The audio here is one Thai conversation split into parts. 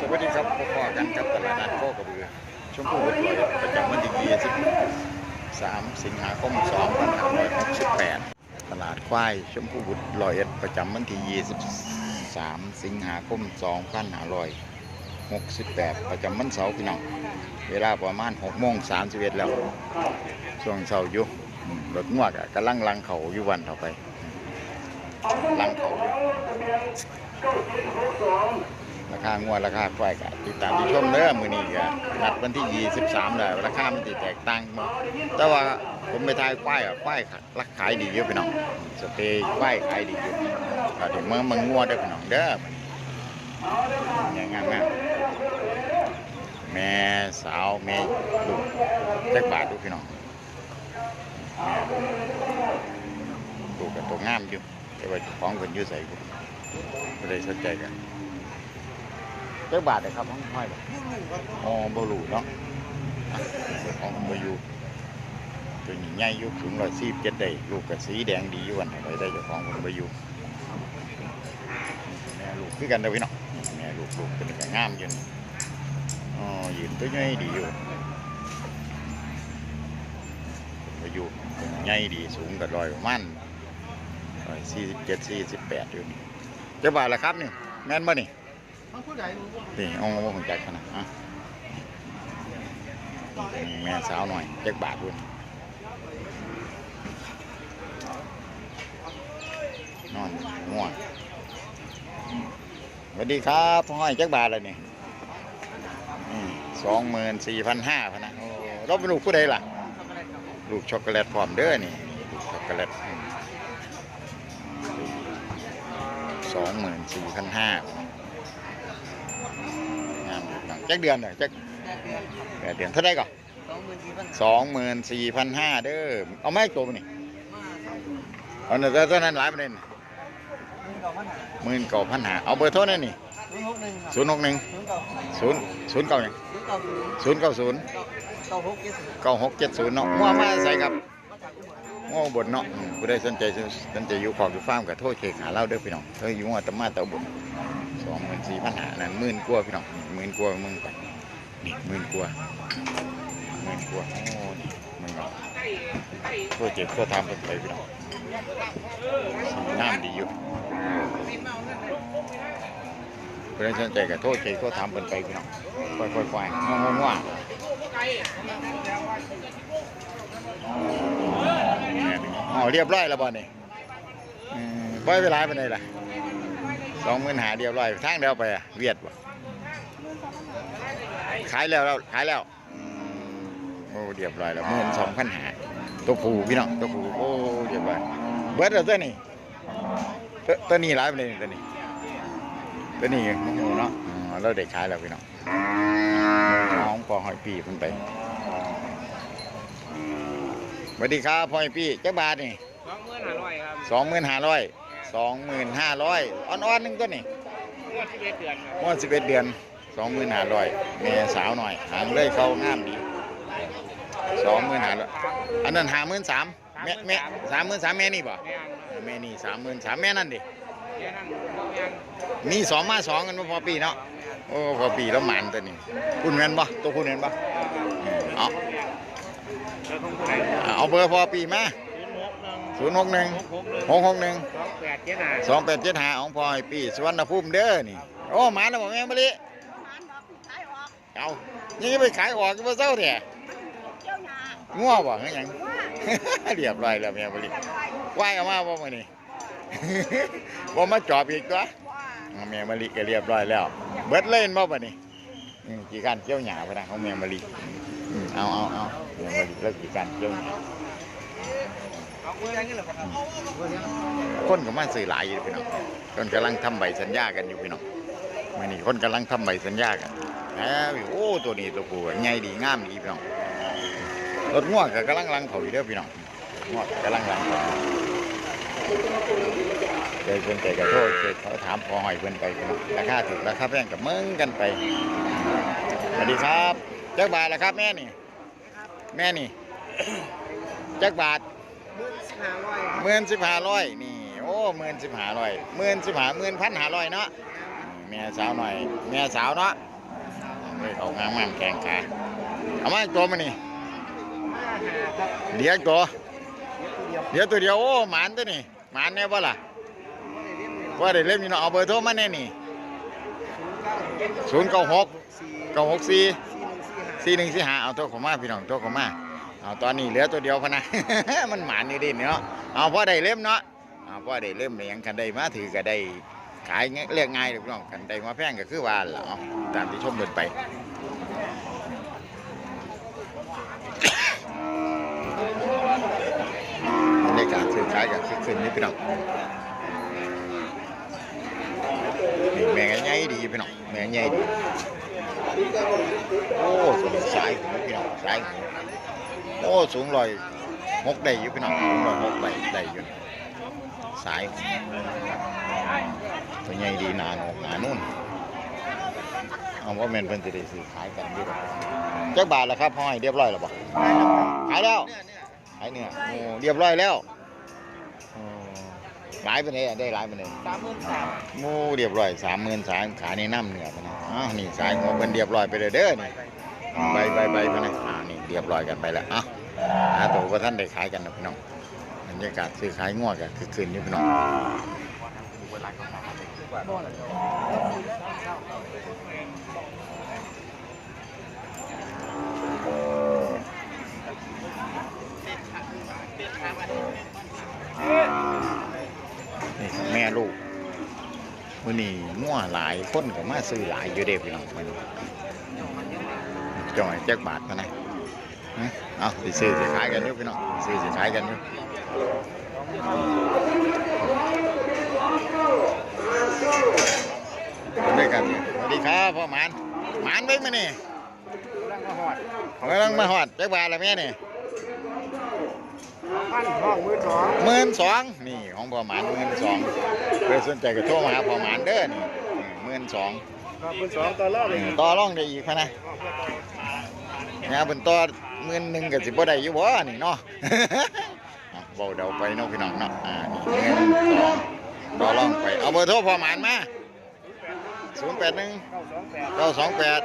สวัสดีครับพ่อพ่อกันกับตลาดนัดโคกระบือชมพูบุตรลอยประจำวันที่23สิงหาคม2568 ตลาดควายชมพูบุตรลอยเอ็ดประจำวันที่ 23 สิงหาคม2568 ประจำวันเสาร์พี่น้องเวลาประมาณ6โมง31แล้ว ช่วงเช้าอยู่รถงวกอะกำลังลังเขาอยู่วันต่อไปลังเขาอยู่ ราคางวดราคาควายก็ติดตามที่ชมเด้อมือนี้ก็นัดวันที่ 23แล้วราคามันสิแตกต่างบ่แต่ว่าผมไปทายควายอะควายราคาขายดีอยู่พี่น้องสเปรย์ควายขายดีอยู่ก็ถึงเมื่อมันงัวเด้อพี่น้องเด้อมันงามงามๆแม่สาวแม่ลูกจักบาทดูพี่น้องแม่ลูกก็ตัวงามอยู่แต่ว่าของเพิ่นอยู่ไสบ่บ่ได้สนใจกัน เจ้าบาทเลยครับห้องห้อยบ่อ๋อบรูเนาะอะเจ้าของบอยู่ตัวนี้ใหญ่อยู่สูงร้อยสี่เจ็ดได้ลูกกับสีแดงดีอยู่วันอะไรได้เจ้าของคนบอยู่แม่ลูกคือกันเด้อพี่น้องแม่ลูกลูกเป็นก็งามอยู่นี่อ๋อยืนตัวใหญ่ดีอยู่บอยู่ใหญ่ดีสูงกับร้อยประมาณร้อยสี่สิบเจ็ดสี่สิบแปดอยู่นี่เจ้าบาทละครับนี่แม่นบ่นี่ นผู้ใดรู้บ่นี่เอาว่าผมจักขนาดอะนี่แม่สาวหน่อยจักบาทด้วยนอนง่วงสวัสดีครับพ่อห้อยจักบาทเลยนี่สองหมื่นสี่พันห้าพะนนะราเป็นลูกผู้ใดล่ะ ลูกช็อกโกแลตพร้อมเด้อนี่ลูกช็อกโกแลตสองหมื่นสี่พันห้างามอยู่ จักเดือนเหรอจักแปดเดือนเท่าไรก่อนสองหมื่นสี่พันสองหมื่นสี่พันห้าเด้อเอาไม่ตัวมานี่มาเอาเนอะเท่านั้นหลายประเด็นหมื่นเก้าพันห้าหมื่นเก้าพันหาเอาเบอร์โทรนั่นนี่ศูนย์หกหนึ่งครับศูนย์หกหนึ่งศูนย์เก้าศูนย์ศูนย์เก้าหนึ่งศูนย์เก้าศูนย์ศูนย์เก้าศูนย์เก้าหกเจ็ดศูนย์เก้าหกเจ็ดศูนย์เนาะมั่วมาใส่ครับมาจากอุบลมั่วอุบนเนาะอืมผู้ใดสนใจสนใจอยู่ขอบอยู่ฟาร์มกับโทษเคหาเล่าเด้อพี่น้องเฮ้ยอยู่ว่าตะมาตะอุบลส องหมื่นสี่พันหานั่นหมื่นกว่าพี่น้องหมื่นกว่าหมื่นกว่านี่หมื่นกว่าหมื่นกว่าโอ้นี่มื่นกว่าโทษเจ็บโทษทำเป็นไปพี่น้องน้ำดีอยู่เพื่อนสนใจกับโทษใจก็ทำเป็นไปพี่น้องค่อยๆควายง่วงง่วงอ๋อเรียบร้อยแล้วบ่นี่อืมปล่อยเวลาไปไหนล่ะ สองหมื่นหาเรียบร้อยทางเดียวไปอะเวียดบ่ขายแล้วแล้วขายแล้วอืมโอ้เรียบร้อยแล้วหมื่นสองพันหาตัวผูพี่น้องตัวผูโอ้เรียบร้อยเบิดแล้วตัวนี้ตัวตัวนี้ร้ายไปเลยตัวนี้ตัวนี้โอ้โหเนาะอ๋อเราเด็กขายแล้วพี่น้องน้องปอหอยปีเพิ่นไปสวัสดีครับพ่อหอยปีจักบาทนี่สองหมื่นห้าร้อยครับสองหมื่นห้าร้อย สองหมื่นห้าร้อยอ่อนๆหนึงตัวนี้งวดที่เอ็ดเดือนครับม้วนสิบเอ็ดเดือนสองหมื่นห้าร้อยแม่สาวหน่อยหางเลยเข้างามดีสองหมื่นห้าร้อยอันนั้นหาหมื่นสามแม่แม่สามหมื่นสามแม่นี่บ่แม่งแม่นี่สามหมื่นสามแม่นั่นดิแม่นั่นแม่งมีสองมาสองกันบ่พอปีเนาะโอ้พอปีแล้วหมันตัวนี้คุณเงินบ่ตัวคุณเงินบ่เอาแล้วของผู้ใดเอาเบอร์พอปีมา ศูนย์หกหนึ่งศูนย์หกหนึ่งหกหกหนึ่งหกหกหนึ่งสองแปดเจ็ดห้าสองแปดเจ็ดห้าของพอให้ปีสุวรรณภูมิเด้อนี่ โอ้หมาแล้วบ่แม่มะลิเอานี่ไปขายออกก็บ่เศร้าแท้งัวบ่คือหยังเรียบร้อยแล้วแม่มะลิไหวเอามาบ่มื้อนี้บ่มาจอบอีกตัวเอาแม่มะลิก็เรียบร้อยแล้ว เบิดเล่นบ่บัดนี้อืมกี่การเกี่ยวหญ้าพะนะของแม่มะลิอืมเอาเอาเอาแม่มะลิแล้วกี่การเกี่ยวหญ้า เอาเงินยังไงเหรอครับคนก็มาซื้อหลายอยู่พี่น้องคนกำลังทำใบสัญญากันอยู่พี่น้องมื่อนี้คนกำลังทำใบสัญญากันแล้วโอ้ตัวนี้ตัวผู้ใหญ่ดีงามดีพี่น้องรถง่วงก็กำลังลังเขาอยู่เด้อพี่น้องง่วงกำลังลังเขาเคยเพิ่นใจกระโทษเคยเขาถามพอหอยเพิ่อนไปพี่น้องราคาถูกราคาแพงกับเมืองกันไปสวัสดีครับจักบาทและครับแม่นี่ แม่นี่จักบาท หมื่นสิบห้าร้อยนสิบห้าร้อยนี่โอ้หมื่นสิบห้าร้อยหมื่นสิบห้าหมื่นพันห้าร้อยเนาะแม่สาวหน่อยแม่สาวเนาะเลยเขางามงามแข่งขาเอามาตัวมานี่เดี๋ยวตัวเดี๋ยวตัวเดียวโอ้หมานตัวนี่หมานแน่ป่ะล่ะว่าได้เล่มอยู่เนาะเอาเบอร์โทรมาแน่นี่ศูนย์เก้าหกเก้าหกสี่สี่หนึ่งสี่ห้าเอาโทรเข้ามาพี่น้องโทรเข้ามา เอาตอนนี้เหลือตัวเดียวพะนะ มันหมานนี่ดิเนาะเอาพอได้เล่มเนาะเอาพอได้เล่มได้ยังกันได้มาถือก็ได้ขายง่ายเรียกง่ายเลยพี่น้องกันได้มาแพงก็คือว่าแหละเอตามที่ชมเดินไปบรรยากาศซื้อขายกันคึกคืนนี่พี่น้องแม่งใหญ่ดีพี่น้องแม่งใหญ่ดีโอ้สูงสายพี่น้องสาย โอ้สูงลอยหกได้อยู่พี่น้องสูงลอยหกได้ได้อยู่สายตัวใหญ่ดีหนาโหนกหนานุ่นเอาว่าแมนเพิ่นสิได้ซื้อขายกันอยู่ดอกจักบาทแล้วครับห้อยเรียบร้อยแล้วบ่ขายแล้วขายเนื้อโอ้เรียบร้อยแล้วหลายไปานใดอะได้หลายไปานใดสามหมื่นสามโอ้เรียบร้อย33,000ขายในน้ำเนื้อปนนั้นอ้าวนี่สายหัวเพิ่นเรียบร้อยไปเลยเด้อนี่ใบใบใบไปนนั้นอ่านี่ เรียบร้อยกันไปแล้วเอ้าหาตัวบ่ทันได้ขายกันนะพี่น้องบรรยากาศซื้อขายงัวกันคือคืนอยู่พี่น้องนี่แม่ลูกมื้อนี้งัวหลายคนก็มาซื้อหลายอยู่เด้พี่น้องมันจอยจักบาทมานะฮะ เอาสิซื้อสิขายกันอยู่พี่น้องซื้อสิขายกันอยู่คนด้วยกันสวัสดีครับพ่อหมานหมานเบิ่งมานี่ร่างมาหอดกำลังมาฮอดจักบาทละแม่นี่พันห้องมือสองหมื่นสองนี่ของพ่อหมานหมื่นสองเพื่อสนใจก็โทรมาหาพ่อหมานเด้อนี่หมื่นสองก็มือสองต่อรอบเลยต่อรองได้อีกพะนะ งานเป็นต่อหมื่นหนึ่งกับสิบ่ได้อยู่บ่นี่เนาะเอาเบาเดาไปเนาะพี่น้องเนาะอ่านี่หมื่นสองต่อรองไปเอาเบอร์โทรพอหมานมาศูนย์แปดหนึ่งเก้าสองแปด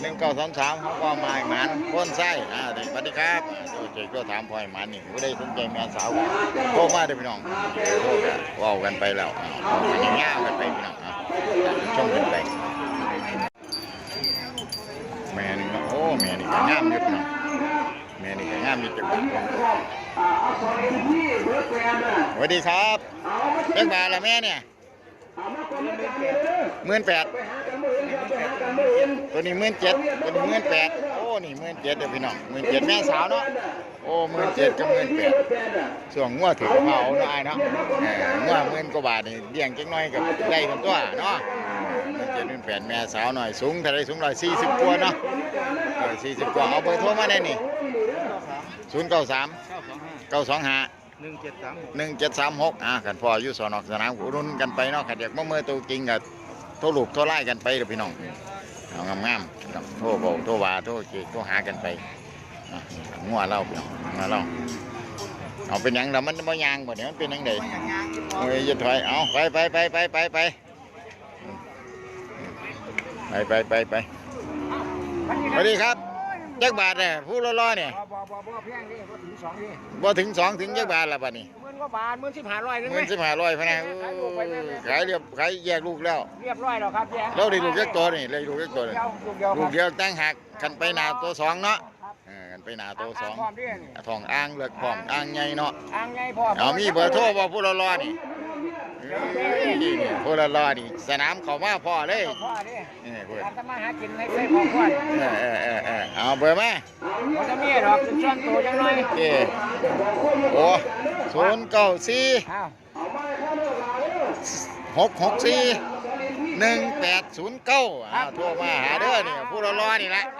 หนึ่งเก้าสามสามเขาก็มาหมานพ้นไส้อ่าสวัสดีครับอ่าโทรเจ๊ก็ถามพ่อให้หมานนี่ผู้ใดสนใจแม่สาวโทรมาเด้อพี่น้องโทรกันเว้ากันไปแล้วอ่าเอากันย่างๆกันไปพี่น้องอ่าชมกันไป แม่นี่ก็โอ้แม่นี่ก็งามอยู่พี่น้องแม่นี่ก็งามอยู่จังหวัดสวัส ดีครับเล็กบาทละแม่เนี่ยหมื่นแปดตัวนี้หมื่นเจ็ดตัวนี้หมื่นแปดโอ้นี่หมื่นเจ็ดเด้อพี่น้องหมื่นเจ็ดแม่สาวเนาะโอ้หมื่นเจ็ดกับหมื่นแปดส่วงงัวถือเผาเนาะไอ้เนาะงัวหมื่นกว่าบาทนี่เลี้ยงจังน้อยกับได้เป็นตัวเนาะเจ็ดเป็นแปดแม่สาวหน่อยสูงเท่าไรสูงร้อยสี่สิบกว่าเนาะร้อยสี่สิบกว่าเอาเบอร์โทรมาได้นี่ศูนย์เก้าสามเก้าสองห้า หนึ่งเจ็ดสามหกหนึ่งเจ็ดสามหกอ่ากันพออยู่สอนอกสนามรุ่นกันไปเนาะขัดเด็กมาเมื่อตัวจริงกับโทรลูกโทรไล่กันไปเด้อพี่น้องเอางามๆพี่น้องโทรบอกโทรวาโทรเจกโทรหากันไปอะงัวเล่าพี่น้องงัวเล่าเอาเป็นหยังแล้วมันบ่ยางบ่เนี่ยมันเป็นหยังไงโอ้ยจะถอยเอาไปไปไปไปไปไปไปไปไปไปสวัสดีครับ จักบาทเนี่ยผู้ล่อๆเนี่ยบ่บ่บ่บ่แพงดิบ่ถึงสองดิบ่ถึงสองถึงจักบาทละบัดนี้หมื่นกว่าบาทหมื่นสิบห้าร้อยนึงหไหมมื่นสิบห้าร้อยพะนะขายเรียบขายแยกลูกแล้ว เรียบร้อยแล้วครับแย่เราได้ลูกจักตัวนี่เลยลูกจักตัวนี่เดียวลูกเดียวลูครักบเดียวตั้งหักกันไปหนาตัวสองเนาะเออกันไปหนาตัวสองพร้อมด้วยนี่ทองอ่างเลือกพร้อมอ่างใหญ่เนาะอ่างไงพ่อเอามีเบอร์โทรบ่ผู้ล่อๆนี่ เอ้ยนี่นี่ผู้ล่อๆนี่สนามเขามาพ่อเลยพ่อดินี่พูดการทำมาหากินให้ใส่พ่อพ่อเออเออเออเออเอาเบอร์มามันจะมีดอกเป็นช่วงตัวจังหน่อยเอโอ้ศูนย์เก้าสี่อ้าวหกหกสี่หนึ่งแปดศูนย์เก้าเอาโทรมาหาเด้อนี่ผู้รอรอนี่แหละเออ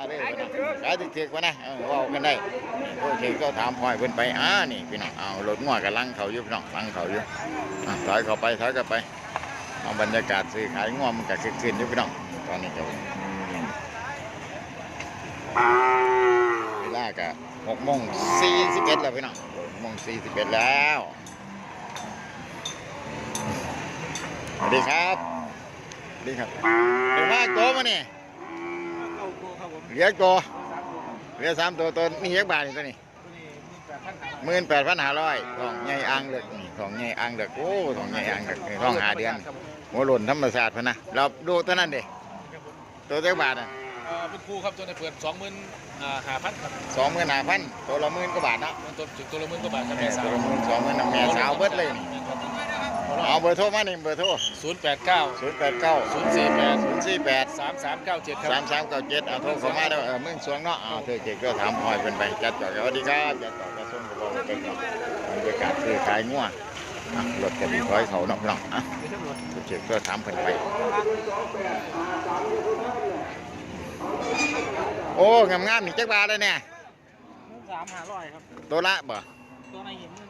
เอามาเด้อพี่น้องขายถึกๆวนะเออเว่ากันได้โอเคก็ถามพอยเพิ่นไปอ่านี่พี่น้องเอารถงัวกับลังเขาอยู่พี่น้องลังเขาอยู่อะถอยเข้าไปถอยเข้าไปเอาบรรยากาศซื้อขายงัวมันก็คึกคืนอยู่พี่น้องตอนนี้ก็เวลาก็หกโมงสี่สิบเอ็ดแล้วพี่น้องหกโมงสี่สิบเอ็ดแล้วสวัสดีครับสวัสดีครับเดี๋ยวมาโกมาเนี่ย เข้าโกครับผม เหลือโกเหลือสามตัวตัวนี่ยักบาทนี่ตัวนี้ตัวนี้มีแปดพันห้าร้อยหมื่นแปดพันหาร้อยของใหญ่อ่างเด็กนี่ของใหญ่อ่างเด็กโอ้ของใหญ่อ่างเด็กนี่ของหาเดือนหัวหล่นธรรมศาสตร์พะนะเราดูตัวนั้นเด็ตัวจักบาทอะเอ่อเป็นครูครับตัวในเปิดสองหมื่นห้าพันครับสองหมื่นห้าพันตัวละหมื่นกว่าบาทเนาะมันตัวถึงตัวละหมื่นกว่าบาทครับแม่แม่สาตัววละหมื่นสองหมื่นน่ะแม่สาวเบิดเลยนี่ เอาเบอร์โทรมาหนึ่งเบอร์โทรศูนย์แปดเก้าศูนย์แปดเก้าศูนย์สี่แปดศูนย์สี่แปดสามสามเก้าเจ็ดครับสามสามเก้าเจ็ดเอาโทรเข้ามาแล้วเออมึงสวงเนาะเอาเธอเจ๊ก็ถามพลอยเป็นไปจัดต่อสวัสดีครับจัดต่อกระทรวงกระบอกเป็นก่อนบรรยากาศคือขายงัวอะรถกระดิ่งร้อยเขาเนาะพี่น้องอะเจ๊ก็ถามเพิ่นไปโอ้งามงามๆนี่จักบาทเลยเนี่ยสามห้าร้อยครับตัวละบ่ตัวในหินมันก็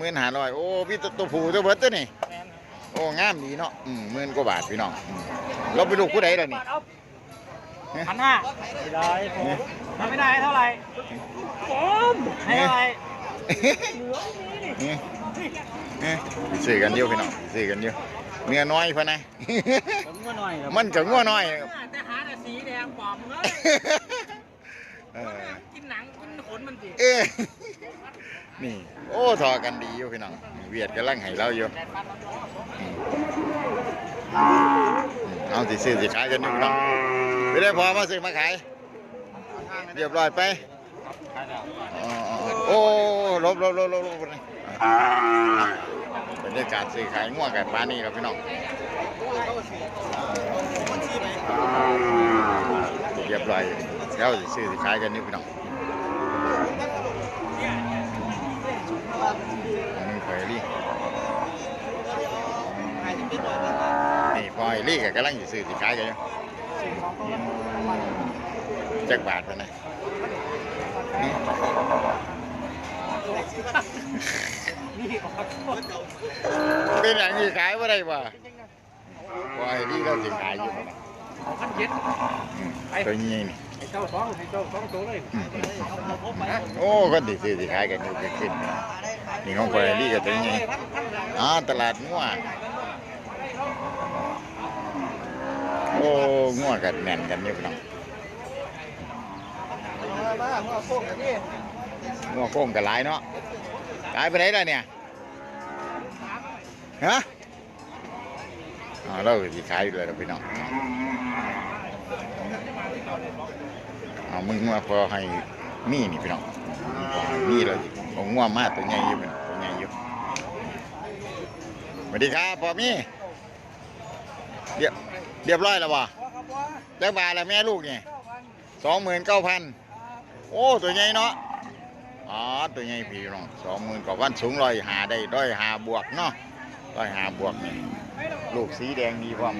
ห้าร้อยหมื่นห้าร้อยโอ้พี่ตัวตัวผู้ตัวเบิดตัวนี่แมนโอ้งามดีเนาะอืมหมื่นกว่าบาทพี่น้องอืมเราไปดูผู้ใดล่ะนี่พันห้าไม่ได้ผมไม่ได้เท่าไหร่ผมให้เท่าไหร่เอ๊ะเอ๊ะซื้อกันเดียวพี่น้องซื้อกันเดียวเนื้อน้อยพะนะผมก็หน่อยครับมันก็งัวน้อยแต่หาแต่สีแดงปลอมเลยเออกินหนังกินขนมันสิเออ นี่ โอ้ทอกันดีอยู่พี่น้องเวียดกำลังให้เราอยู่เอาสิซื้อสิขายกันอยู่พี่น้องไปได้พอมาซื้อมาขายเรียบร้อยไปโอ้ลบลบลบลบลบเลยบรรยากาศซื้อขายง่วงกับปลานี่ครับพี่น้องเรียบร้อยแล้วสิซื้อสิขายกันนี่พี่น้องอันนี้พอไอรี่นี่ พอไอรี่ก็กำลังสิซื้อสิขายกันอยู่จักบาทพะนะนี่เป็นอย่างนี้ขายว่าได้บ่พอไอรี่เราสิขายอยู่พะนะพันเจ็ดตัวนี้นี่ไอ้เจ้าสองไอ้เจ้าสองตัวเลยโอ้ก็ดีสิสิขายกันอยู่ขึ้นนี่ของคนนี่ก็ตัวนี้อ๋อตลาดงัว โอ้งัวกันแน่นกันอยู่พี่น้องมาหัวโค้งนี่งัวโค้งกันหลายเนาะขายไปไหนล่ะเนี่ยฮะอ๋อเราก็สิขายอยู่เลยล่ะพี่น้องเอามึงมาพอให้มีนี่พี่น้องมีเลยเอางัวมากตัวใหญ่อยู่พี่น้องตัวใหญ่อยู่สวัสดีครับพอมีเรียบ เรียบร้อยแล้ววะแล้วบาทละแม่ลูกเนี่ยสองหมื่นเก้าพันโอ้ตัวใหญ่เนาะอ๋อตัวใหญ่พี่น้องสองหมื่นกว่าพันสูงร้อยหาได้ร้อยหาบวกเนาะร้อยหาบวกนี่ลูกสีแดงดีพร้อม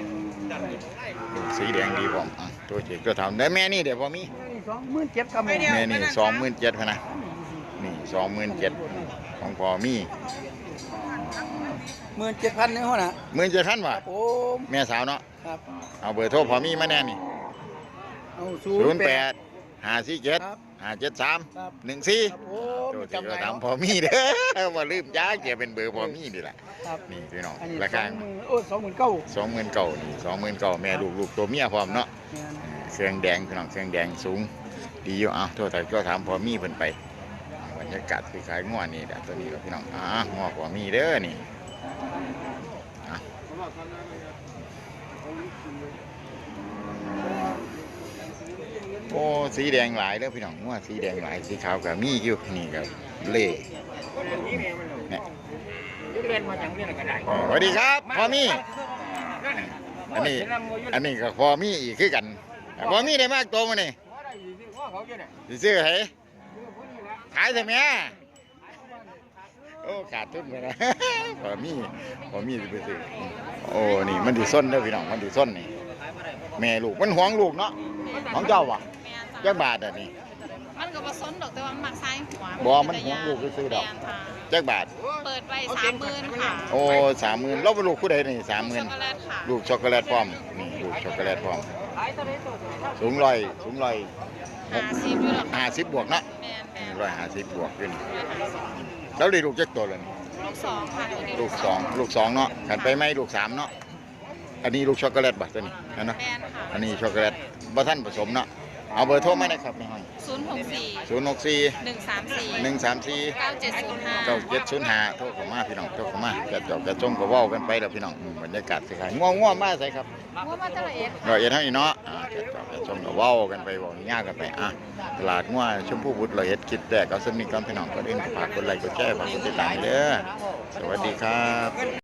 ลูกสีแดงดีพร้อมอะตัวเจ็ดตัวทำได้แม่นี่เดี๋ยวพอมีสองหมื่นเจ็ดกับแม่นี่สองหมื่นเจ็ดพะนะนี่สองหมื่นเจ็ดของพอมี หมื่นเจ็ดพันนี่หัวหน้าหมื่นเจ็ดพันวะผมแม่สาวเนาะครับ เอาเบอร์โทรพอมีมาแน่นี่เอาศูนย์แปดห้าสี่เจ็ดครับห้าเจ็ดสามครับหนึ่งสี่ครับผมตัวที่จำเราได้ทำพอมีเด้อว่าลืมจ้าเกียเป็นเบอร์พอมีนี่แหละครับนี่พี่น้องอันนี้ราสคาองหมื่นโอ้สองหมื่นเก้าสองหมื่นเก่านี่สองหมื่นเก่าแม่ลูกลูกตัวเมียพร้อมเนาะเครื่องแดงพี่น้องเครื่องแดงสูง ดีอยู่เอาโทษแต่ก็ถามพอมีเพิ่นไปบรรยากาศคือขายง้อนี่แหละตัวนี้ครับพี่น้องอ่าง้อพอมีเด้อนี่อะ โอ้สีแดงหลายเด้อพี่น้องง้อสีแดงหลายสีขาวกับมีอยู่นี่กับเล่เนี่ยเรียนมาอย่างนี้ก็ได้สวัสดีครับพอมีอันนี้อันนี้ก็พอมีอีกคือกันพอมีได้มากตัวมานี่สิซื้อให้ขายแต่แม่โอ้ขาดทุนไปนะพอมีพอมีสิไปซื้อโอ้นี่มันดีส้นเด้อพี่น้องมันดีส้นนี่แม่ลูกมันหวงลูกเนาะของเจ้าวะแม่นจัจ้ะกบาทอะนี่มันก็บ่สนดอกแต่ว่ามันมักซ้ายหัวบ่มันหวงลูกซื้อๆดอกแม่นค่ะจักบาทเปิดไปสามหมื่นค่ะโอ้สามหมื่นเราเป็นลูกผู้ใดนี่สามหมื่นช็อกโกแลตค่ะลูกช็อกโกแลตพร้อมนี่ลูกช็อกโกแลตพร้อมสูงร้อยสูงร้อยหาซิปอยู่หรอกห้าสิบบวกเนาะแม่นแม่นร้อยห้าสิบบวกขึ้นร้อยห้าสิบ แล้วได้ลูกจักตัวเลยนี่ลูกสองค่ะตัวนี้ลูกสองลูกสองเนาะขันไปไหมลูกสามเนาะแอันนี้ลูกช็อกโกแลตบ่ตัวนี้นะเนาะแมนค่ะอันนี้ช็อกโกแลตบ่ท่านผสมเนาะ เอาเบอร์โทรมาได้ครับในห้องศูนย์หกสี่064หนึ่งสามสี่134เก้าเจ็ดศูนย์ห้าเก้าเจ็ดศูนย์ห้าโทรเข้ามาพี่น้องโทรเข้ามาจะจอกจะจงก็เว้ากันไปแล้วพี่น้องอืมบรรยากาศสิขายง่วงง่วงมาใส่ครับว่ามาจะละเอ็ดร้อยเอ็ดเท่านี้เนาะอ่าจะจอกจะจงก็เว้ากันไปเว้าย่ากันไปอะตลาดง่วงชมพู่บุตรร้อยเอ็ดคิดแรกเอาสนิทกันพี่น้องก็เดินฝากกดไลค์กดแชร์ฝากกดติดตามเด้อสวัสดีครับ